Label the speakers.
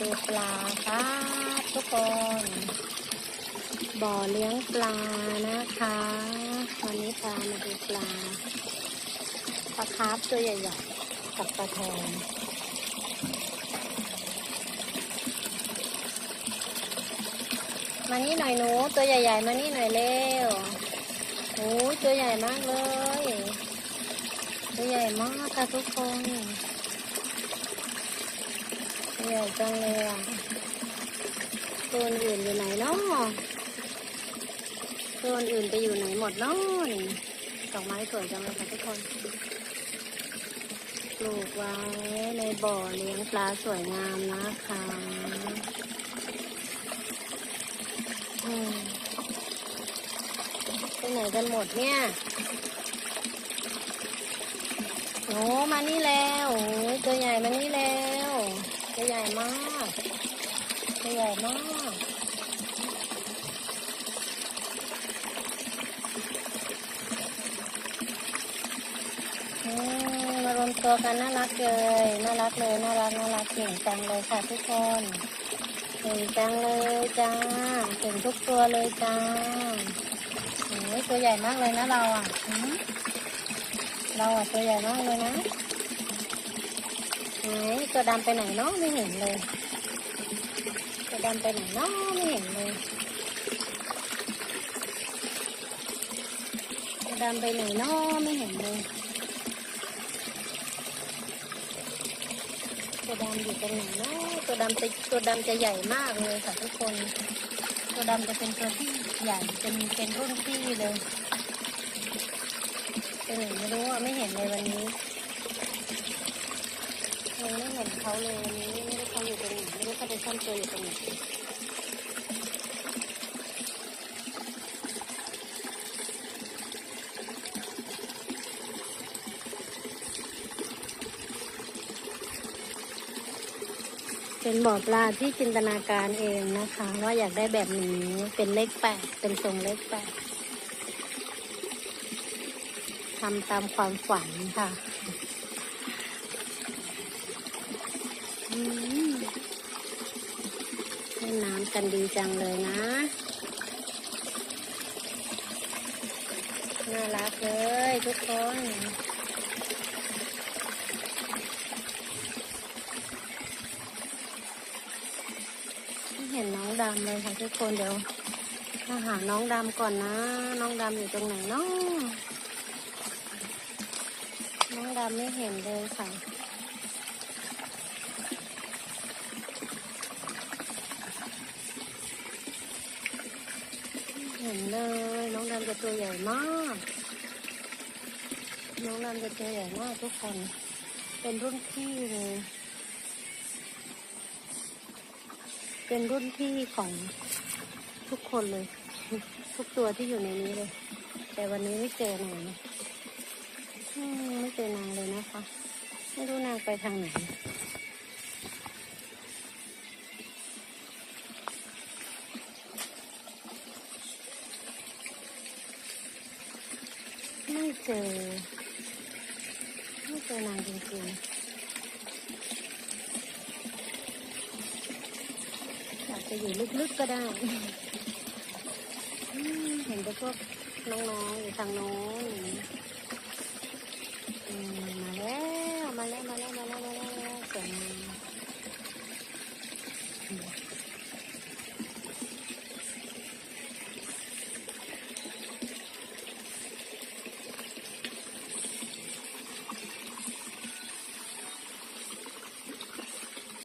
Speaker 1: ดูปลาครับทุกคน บ่อเลี้ยงปลานะคะ วันนี้พามาดูปลาปลาคาร์ฟตัวใหญ่ๆกับปลาทองมานี่หน่อยหนูตัวใหญ่ ๆ มานี่หน่อยเร็วโอ้ยตัวใหญ่มากเลย ตัวใหญ่มากค่ะทุกคน ใหญ่จังเลยอะตัวอื่นอยู่ไหนเนาะตัวอื่นไปอยู่ไหนหมดเนาะนี่ดอกไม้สวยจังเลยค่ะทุกคน ปลูกไว้ในบ่อเลี้ยงปลาสวยงามนะคะไปไหนกันหมดเนี่ยโอ้มานี่แล้วโอ้ตัวใหญ่มานี่แล้ว ตัวใหญ่มากตัวใหญ่มากอืมมารวมตัวกันน่ารักเลย น่ารักเลย น่ารัก น่ารักเก่งจังเลยค่ะทุกคน เก่งจังเลยจ้า เก่งทุกตัวเลยจ้าโอ้ยตัวใหญ่มากเลยนะเราอะเราอะตัวใหญ่มากเลยนะ ไหนตัวดำไปไหนเนาะไม่เห็นเลย ตัวดำไปไหนเนาะไม่เห็นเลย ตัวดำไปไหนเนาะไม่เห็นเลย ตัวดำอยู่ตรงไหนเนาะตัวดำจะตัวดำจะใหญ่มากเลยค่ะทุกคน ตัวดำจะเป็นตัวที่ใหญ่เป็นเป็นรุ่นพี่เลยตัวไหนไม่รู้อะไม่เห็นเลยวันนี้ยังไม่ เห็นเขาเลยวันนี้ไม่รู้เขาอยู่ตรงไหนไม่รู้เขาไปซ่อนตัวอยู่ตรงไหนเป็นบ่อปลาที่จินตนาการเองนะคะ ว่าอยากได้แบบนี้เป็นเลขแปดเป็นทรงเลขแปดทำตามความฝันค่ะ อืม เล่นน้ำกันดีจังเลยนะ น่ารักเลยทุกคนไม่เห็นน้องดำเลยค่ะทุกคนเดี๋ยวมาหาน้องดำก่อนนะ น้องดำอยู่ตรงไหนเนาะน้องดำไม่เห็นเลยค่ะ นเลย น้องดำจะตัวใหญ่มาก น้องดำจะตัวใหญ่มากทุกคน เป็นรุ่นพี่เลย เป็นรุ่นพี่ของทุกคนเลย ทุกตัวที่อยู่ในนี้เลย แต่วันนี้ไม่เจอนางไม่เจอนางเลยนะคะ ไม่รู้นางไปทางไหน เจอ ไม่เจอนางจริงๆอยากจะอยู่ลึกๆก็ได้ เห็นแต่พวกน้องๆอยู่ทางโน้นมาแล้ว มาแล้ว มาแล้ว มาแล้ว มาแล้วสวยงาม